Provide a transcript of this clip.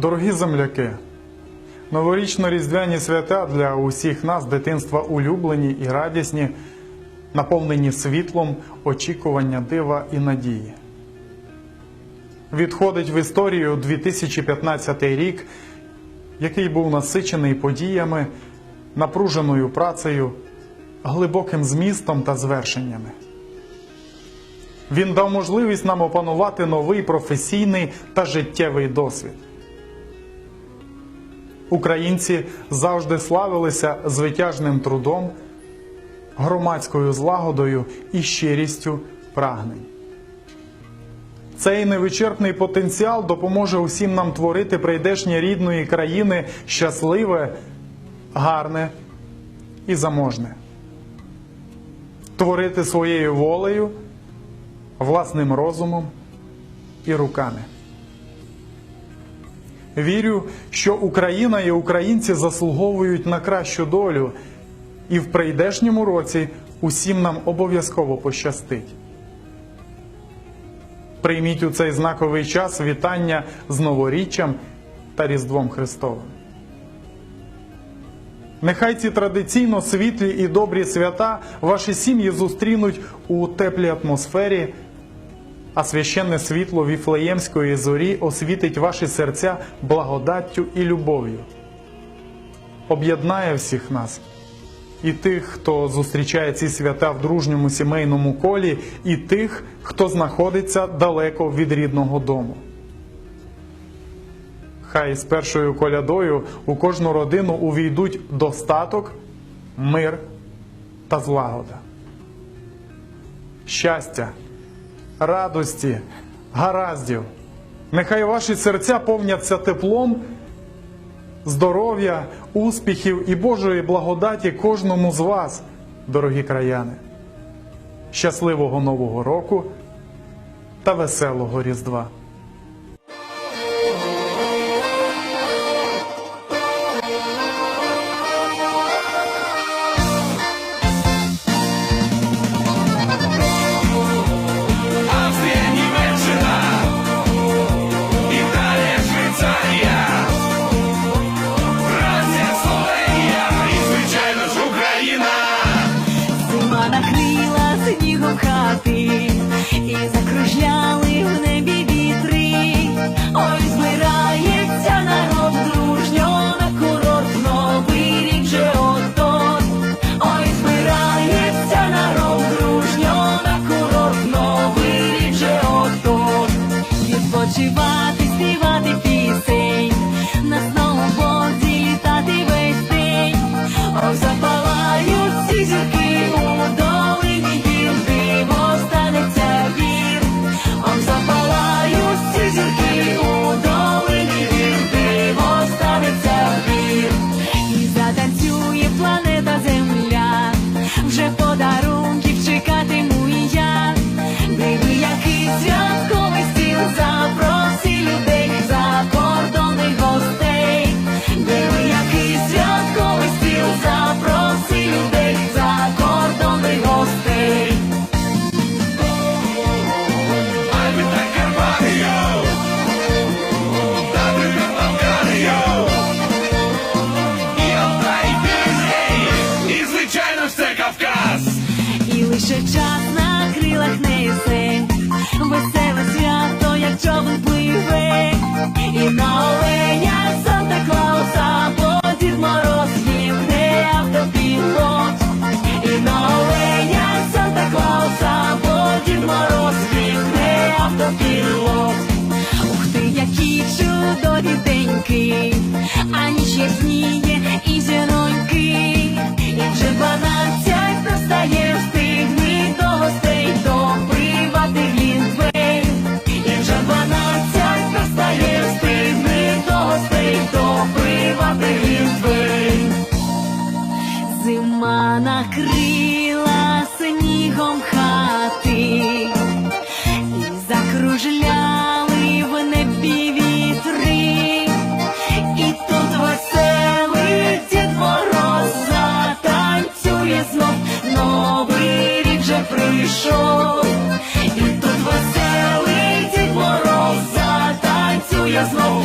Дорогі земляки, новорічно-різдвяні свята для усіх нас дитинства улюблені і радісні, наповнені світлом, очікування дива і надії. Відходить в історію 2015 рік, який був насичений подіями, напруженою працею, глибоким змістом та звершеннями. Він дав можливість нам опанувати новий професійний та життєвий досвід. Українці завжди славилися звитяжним трудом, громадською злагодою і щирістю прагнень. Цей невичерпний потенціал допоможе усім нам творити прийдешнє рідної країни щасливе, гарне і заможне, творити своєю волею, власним розумом і руками. Вірю, що Україна і українці заслуговують на кращу долю, і в прийдешньому році усім нам обов'язково пощастить. Прийміть у цей знаковий час вітання з новоріччям та Різдвом Христовим. Нехай ці традиційно світлі і добрі свята ваші сім'ї зустрінуть у теплій атмосфері, а священне світло Віфлеємської зорі освітить ваші серця благодаттю і любов'ю. Об'єднає всіх нас і тих, хто зустрічає ці свята в дружньому сімейному колі, і тих, хто знаходиться далеко від рідного дому. Хай з першою колядою у кожну родину увійдуть достаток, мир та злагода. Щастя, радості, гараздів. Нехай ваші серця повняться теплом, здоров'я, успіхів і Божої благодаті кожному з вас, дорогі краяни. Щасливого Нового року та веселого Різдва! Зима снігом хати і закружляли в небі вітри. Ой, збирається народ дружньо на курорт новий рік вже от-от. Ой, збирається народ дружньо на курорт новий рік вже от-от. Відпочивати, співати пісень, І лише час на крилах несе веселе свято, як човен пливе, і на оленя Санта Клауса, Дід Мороз їхне автопілот, і на оленя Санта Клауса, Дід Мороз їхне автопілот. Ух ти, які чудові деньки, а ніч ясніє закрила снігом хати. І закружляли в небі вітри, і тут веселий Дід Мороз затанцює знов, новий рік вже прийшов, і тут веселий Дід Мороз затанцює знов.